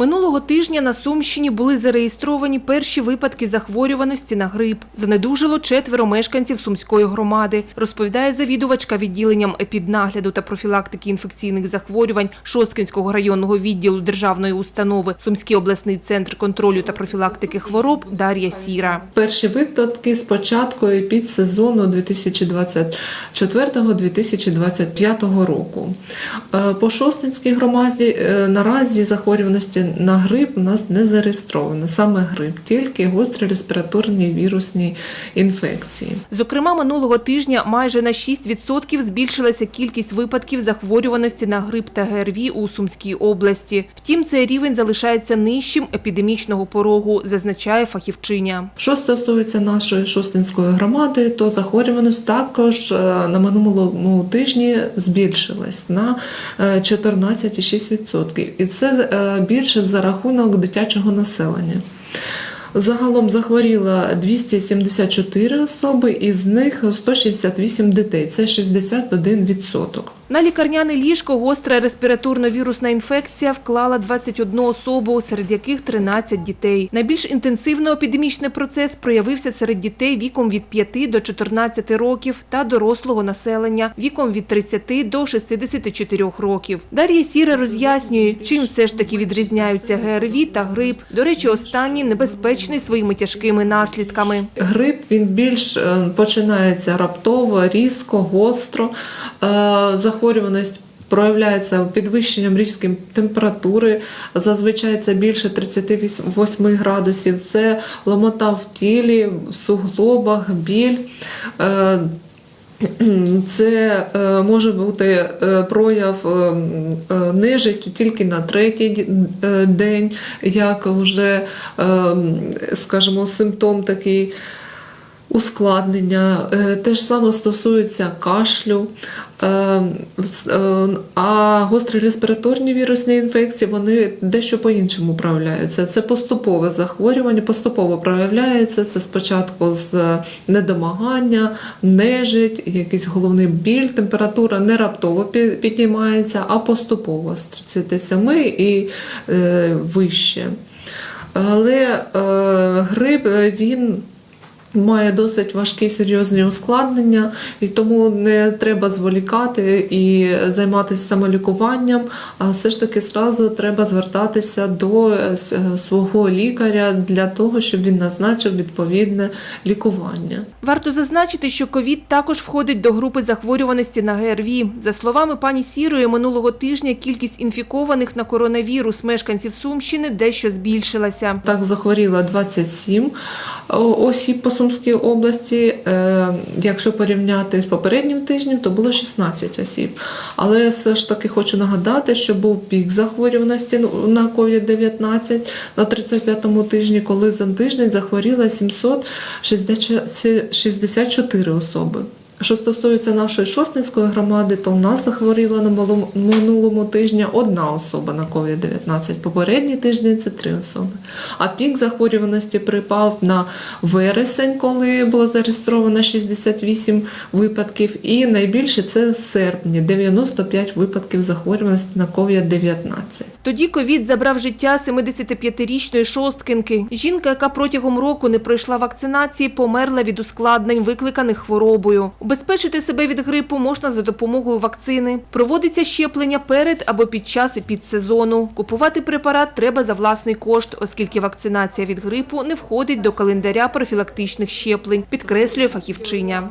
Минулого тижня на Сумщині були зареєстровані перші випадки захворюваності на грип. Занедужало четверо мешканців Сумської громади, розповідає завідувачка відділенням епіднагляду та профілактики інфекційних захворювань Шосткинського районного відділу державної установи Сумський обласний центр контролю та профілактики хвороб Дар'я Сіра. Перші випадки з початку підсезону 2024-2025 року. Е, По Шостинській громаді е, наразі захворюваності на грип у нас не зареєстровано, саме грип, тільки гострі респіраторні вірусні інфекції. Зокрема, минулого тижня майже на 6% збільшилася кількість випадків захворюваності на грип та ГРВІ у Сумській області. Втім, цей рівень залишається нижчим епідемічного порогу, зазначає фахівчиня. Що стосується нашої Шостинської громади, то захворюваність також е, на минулому тижні збільшилась на е, 14,6%. І це е, більше за рахунок дитячого населення. Загалом захворіло 274 особи, із них 168 дітей. Це 61%. На лікарняне ліжко гостра респіраторно-вірусна інфекція вклала 21 особу, серед яких 13 дітей. Найбільш інтенсивно епідемічний процес проявився серед дітей віком від 5 до 14 років та дорослого населення віком від 30 до 64 років. Дар'я Сіра роз'яснює, чим все ж таки відрізняються ГРВІ та грип. До речі, останній небезпечний своїми тяжкими наслідками. Грип він більш е, починається раптово, різко, гостро. Е, Захворюваність проявляється підвищенням різким температури. Зазвичай це більше 38 градусів. Це ломота в тілі, в суглобах, біль. Це е, може бути е, прояв е, нежиттю тільки на третій день, як вже, е, скажімо, симптом такий ускладнення. Е, Те ж саме стосується кашлю. Е, е, А гострі респіраторні вірусні інфекції вони дещо по-іншому проявляються. Це поступове захворювання, поступово проявляється. Це спочатку з недомагання, нежить, якийсь головний біль, температура не раптово піднімається, а поступово з 37 і вище. Але е, грип він має досить важкі серйозні ускладнення, і тому не треба зволікати і займатися самолікуванням, а все ж таки зразу треба звертатися до е, е, свого лікаря для того, щоб він назначив відповідне лікування. Варто зазначити, що ковід також входить до групи захворюваності на ГРВІ. За словами пані Сірої, минулого тижня кількість інфікованих на коронавірус мешканців Сумщини дещо збільшилася. Так захворіло 27 осіб по Сумській області. Е, Якщо порівняти з попереднім тижнем, то було 16 осіб. Але все ж таки хочу нагадати, що був пік захворюваності на COVID-19 на 35-му тижні, коли за тиждень захворіло 764 особи. Що стосується нашої Шостинської громади, то у нас захворіла на минулому тижні одна особа на COVID-19. Попередній тиждень це три особи. А пік захворюваності припав на вересень, коли було зареєстровано 68 випадків. І найбільше це в серпні 95 випадків захворюваності на COVID-19. Тоді ковід забрав життя 75-річної шосткинки. Жінка, яка протягом року не пройшла вакцинації, померла від ускладнень, викликаних хворобою. Убезпечити себе від грипу можна за допомогою вакцини. Проводиться щеплення перед або під час і під сезону. Купувати препарат треба за власний кошт, оскільки вакцинація від грипу не входить до календаря профілактичних щеплень, підкреслює фахівчиня.